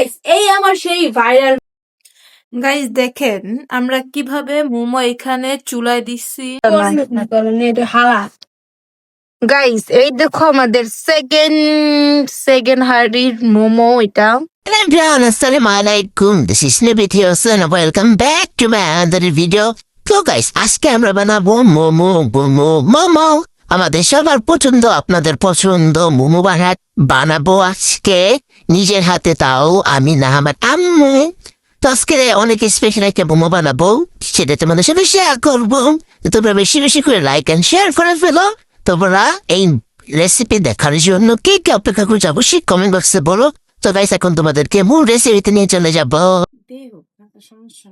Guys এই আমার সেই ভাইরাল গাইস দেখেন আমরা কীভাবে মোমো এখানে চুলায় দিচ্ছি। হালা গাইস এই দেখো আমাদের সেকেন্ড সেকেন্ড হার্ডির মোমো এটা। Hello back to my other video. তো guys, আজকে আমরা বানাবো মোমো মোমো মোমো। আমাদের সবার পছন্দ আপনাদের পছন্দ মোমো বানাবো আজকে নিজের হাতে তাও আমি না, আমার আম্মু। তো আজকে অনেক স্পেশাল একটা মোমো বানাবো সেটা তোমাদের সাথে শেয়ার করব। তোমরা বেশি বেশি করে লাইক এন্ড শেয়ার করে ফেলো। তোমরা এই রেসিপি দেখার জন্য কে কে অপেক্ষা করছে অবশ্যই কমেন্ট বক্সে বলো। তো গাইস এখন তোমাদেরকে মূল রেসিপিতে নিয়ে চলে যাব। সমস্যা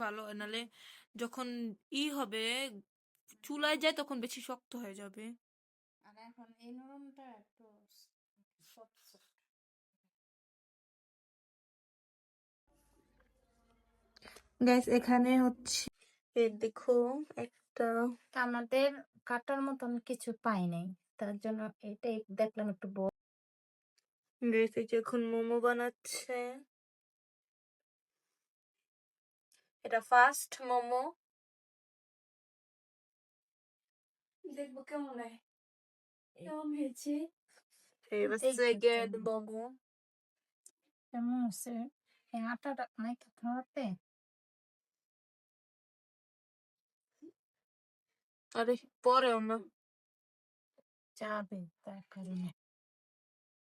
ভালো নালে যখন ই হবে চুলায় যায় তখন বেশি শক্ত হয়ে যাবে আর এখন এই নরমটা একটু soft soft। গাইস এখানে হচ্ছে এই দেখো একটা আমাদের কাটার মতন কিছু পাই নাই তার জন্য এটাই দেখলাম একটু বড় গাইস এই যে এখন মোমো বানাচ্ছে এটা ফার্স্ট মোমো দেখব কেমন লাগে কেমন হয়েছে এবার এই সেকেন্ড দেখুন। মোমো কেমন হচ্ছে এই আটাটা নাই তো খাওয়াতে আরে পরেও না যাবে তার কারণে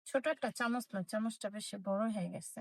ছোট একটা চামচ না চামচটা বেশি বড় হয়ে গেছে।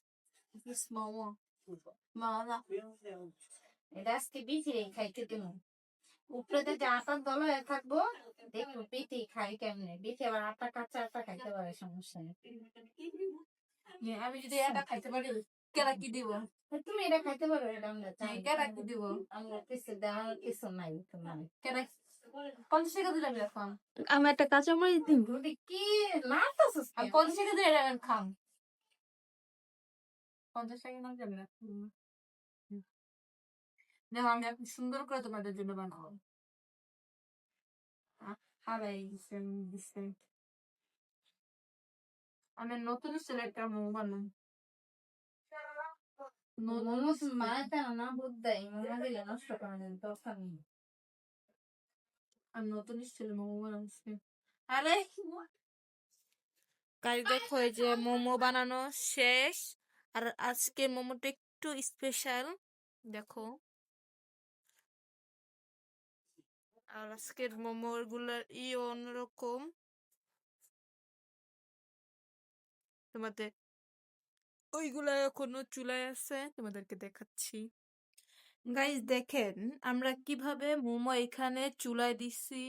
This মোমো মালা এটা আজকে বিচিরে খাইতে দেবো উপরে যে আটার দল হয়ে থাকব দেখব পিঠে খাই কেমনে পিঠে আবার আটা কাঁচা আটা খাইতে পারে সমস্যা নেই আমি যদি এটা খাইতে পারি কেলা কি দিব তুমি এটা খাইতে পারো এটা আমরা চাই কেলা কি দিব আমরা কিছু দেওয়ার কিছু নাই তোমার কেলা পঞ্চাশ টাকা দিলাম এখন আমি একটা কাঁচামরিচ দিন যদি কি না তো আমি পঞ্চাশ টাকা দিয়ে খাম পঞ্চাশ টাকা না যাবে না? হুম। হুম। দেখো আমি এখন সুন্দর করে তোমাদের জন্য বানাবো। আ- হারাই গেছে আমি দিছে আমি নতুন সিলেক্টটা মোমো বানাই না দিলে নষ্ট করে দেন দরকার নেই। আমি নতুন স্টাইলে মোমো বানাচ্ছি। আরে গাইস দেখো এই যে মোমো বানানো শেষ। আর আজকে মোমোটা একটু স্পেশাল দেখো। আর আজকের মোমোরগুলার ই অন্যরকম। তোমাদের ওইগুলা এখনও চুলায় আছে তোমাদেরকে দেখাচ্ছি। গাইস দেখেন আমরা কীভাবে মোমো এখানে চুলায় দিচ্ছি।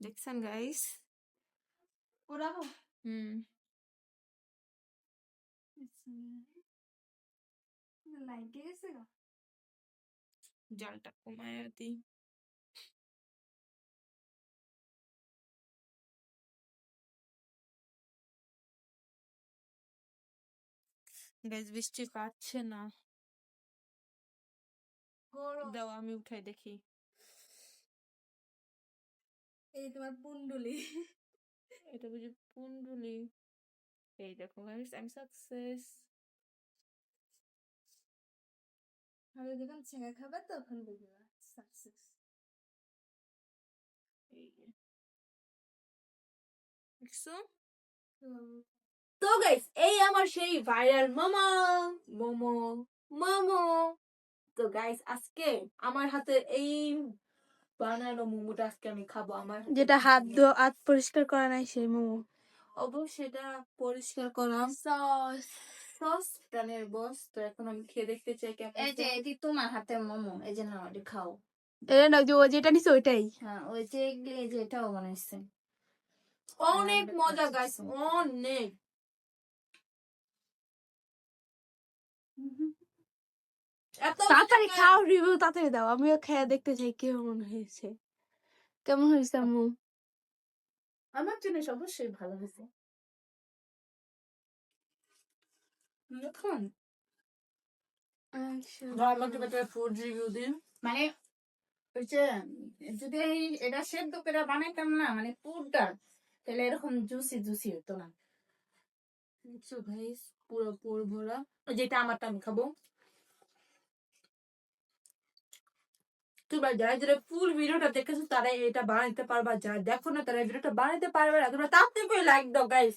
দেখছেন গাইস পুরাবো হুম। লাইট গেছে গো? জালটা কমায় দিই। গাইস বৃষ্টি পাচ্ছে না। দাও আমি উঠাই দেখি। এই তোমার পুন্ডুলি এটা বুঝি পুন্ডুলি এই দেখো গাইস আমি সাকসেস আমি যখন ছেঁকা খাবে তখন বুঝবে সাকসেস তো গাইস এই আমার সেই ভাইরাল মামা মোমো মোমো তো গাইস আজকে আমার হাতে এই বানানো মোমোটা আজকে আমি খাব। আমার যেটা হাত ধো হাত পরিষ্কার করা নাই সেই মোমো। অবশ্যই এটা পরিষ্কার করা। সস সস প্যানের বস তো এখন আমি খেয়ে দেখতে চাই কেমন এই যে এটি তোমার হাতে মোমো এই যে নাও এটি খাও। এটা না যে ও যেটা নিছে ওইটাই। হ্যাঁ ওই যে এগুলি এই যে এটাও বানাইছে। অনেক মজা গাইস অনেক। এত তাড়াতাড়ি খাও রিভিউ তাড়াতাড়ি দাও আমিও খেয়ে দেখতে চাই কেমন হয়েছে। কেমন হয়েছে আম্মু? আমার জিনিস অবশ্যই ভালো হয়েছে। এখন আচ্ছা। আমাকে একটা ফুড রিভিউ দিন। মানে ওই যে যদি এটা সেদ্ধ করে বানাইতাম না মানে পুরটা তাহলে এরকম জুসি জুসি হতো না। গাইস পুরো পুর ভরা। যেটা আমারটা আমি খাব। তোমরা যারা যারা ফুল ভিডিওটা দেখেছ তারা এটা বানাইতে পারবা। যারা দেখো না তারা ভিডিওটা বানাইতে পারবে না। তোমরা তাড়াতাড়ি করে লাইক দাও গাইস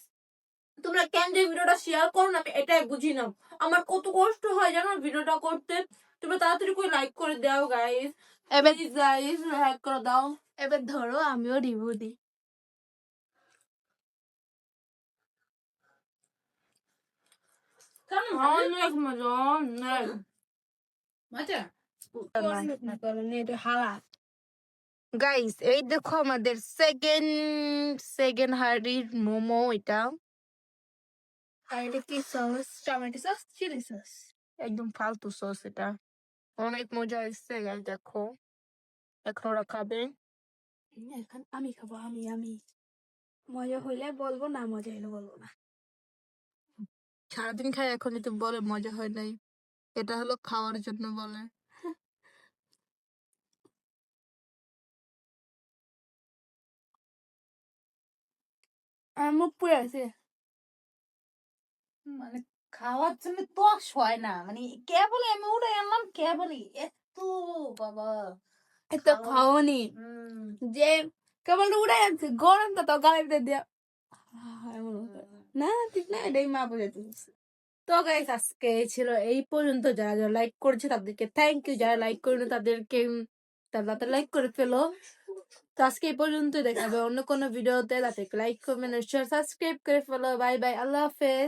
তোমরা কেন যে ভিডিওটা শেয়ার করো না আমি এটাই বুঝি না। আমার কত কষ্ট হয় জানো ভিডিওটা করতে। তোমরা তাড়াতাড়ি করে লাইক করে দাও গাইস এবার গাইস লাইক করে দাও। এবার ধরো আমিও রিভিউ দিই। অনেক মজা অনেক। মজা? গাইস এই দেখো আমাদের সেকেন্ড সেকেন্ড মোমো এটা। আর এটা কি sauce tomato sauce chilli sauce একদম ফালতু সস এটা। অনেক মজা এসছে গাইস দেখো। এখন ওরা খাবে। এখন আমি খাব আমি আমি। মজা হইলে বলব না মজা হইলে বলব না। সারাদিন খাই এখন যদি বলে মজা হয় নাই এটা হলো খাওয়ার জন্য বলে। আর মুখ পুড়ে আছে মানে খাওয়ার জন্য তস হয় না। মানে কেবল আমি আনলাম কেবলই এত বাবা এত যে কেবল আনছে গরমটা তো দিয়া। হতো। না ঠিক না এটাই মা বোঝাতে চাইছে। তো গাইস আজকে ছিল এই পর্যন্ত। যারা যারা লাইক করেছে তাদেরকে থ্যাংক ইউ যারা লাইক করেনি তাদেরকে তারা লাইক করে ফেলো। তো আজকে এই পর্যন্তই। দেখাবে অন্য কোনো ভিডিওতে। তাতে লাইক করবেন শেয়ার সাবস্ক্রাইব করে ফেলো বাই বাই আল্লাহ হাফেজ।